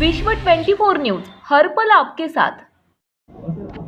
विश्व 24 न्यूज हरपल आपके साथ.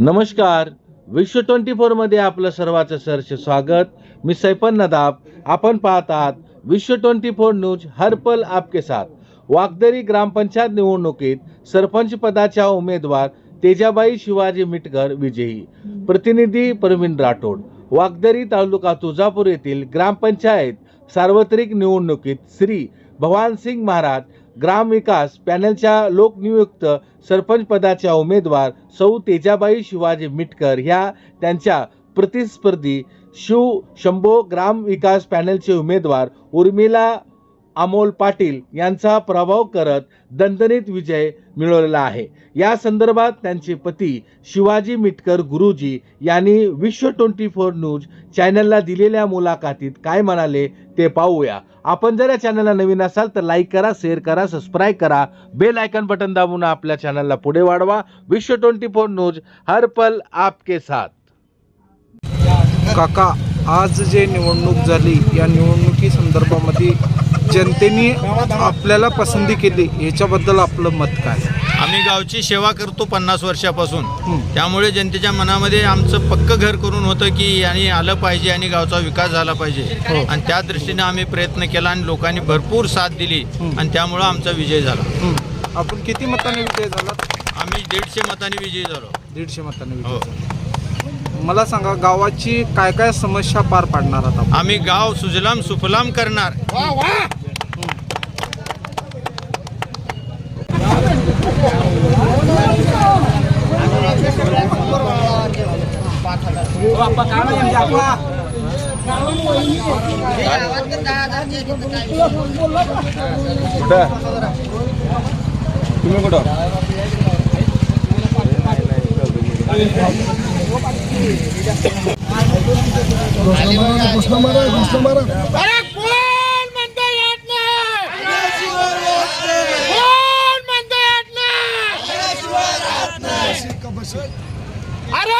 नमस्कार. विश्व ट्वेंटी फोरमध्ये आपलं सर्वांचं सहर्ष स्वागत. मी सैपन नदाब. आपण पाहत आहात विश्व ट्वेंटी फोर न्यूज हरपल आपके साथ. वागदरी ग्रामपंचायत निवडणुकीत सरपंच पदाच्या उमेदवार तेजाबाई शिवाजी मिटकर विजयी. प्रतिनिधी प्रवीण राठोड. वागदरी तालुका तुळजापूर येथील ग्रामपंचायत सार्वत्रिक निवडणुकीत श्री भवानसिंग महाराज ग्रामविकास पॅनलच्या लोकनियुक्त सरपंच पदाच्या उमेदवार सौ तेजाबाई शिवाजी मिटकर ह्या त्यांच्या प्रतिस्पर्धी शिव शंभो ग्राम विकास पॅनलचे उमेदवार उर्मिला अमोल पाटील यांचा प्रभाव करत दणदणीत विजय मिळवलेला आहे. या संदर्भात त्यांचे पती शिवाजी मिटकर गुरुजी यांनी विश्व ट्वेंटी फोर न्यूज चॅनलला दिलेल्या मुलाखतीत काय म्हणाले ते पाहूया. आपण जर या चॅनलला नवीन असाल तर लाईक करा शेअर करा सबस्क्राईब करा. बेल आयकन बटन दाबून आपल्या चॅनलला पुढे वाढवा. विश्व ट्वेंटी फोर न्यूज हर पल आपके साथ. काका आज जे निवडणूक झाली या निवडणुकी संदर्भामध्ये जनतेने आपल्याला पसंती केली याच्याबद्दल आपलं मत काय आम्ही गावची सेवा करतो पन्नास वर्षापासून हं. त्यामुळे जनतेच्या मनामध्ये आमचं पक्क घर करून होतं की यांनी आलं पाहिजे आणि गावचा विकास झाला पाहिजे हो. आणि त्या दृष्टीने आम्ही प्रयत्न केला आणि लोकांनी भरपूर साथ दिली हं. आणि त्यामुळं आमचा विजय झाला हं. आपण किती मताने विजय झाला आम्ही दीडशे मतांनी विजयी झालो दीडशे मताने हो. विजय झाला मला सांगा गावाची काय काय समस्या पार पाडणार आपण? आम्ही गाव सुजलाम सुफलाम करणार apa yang jawab? Udah. Tunggu Ara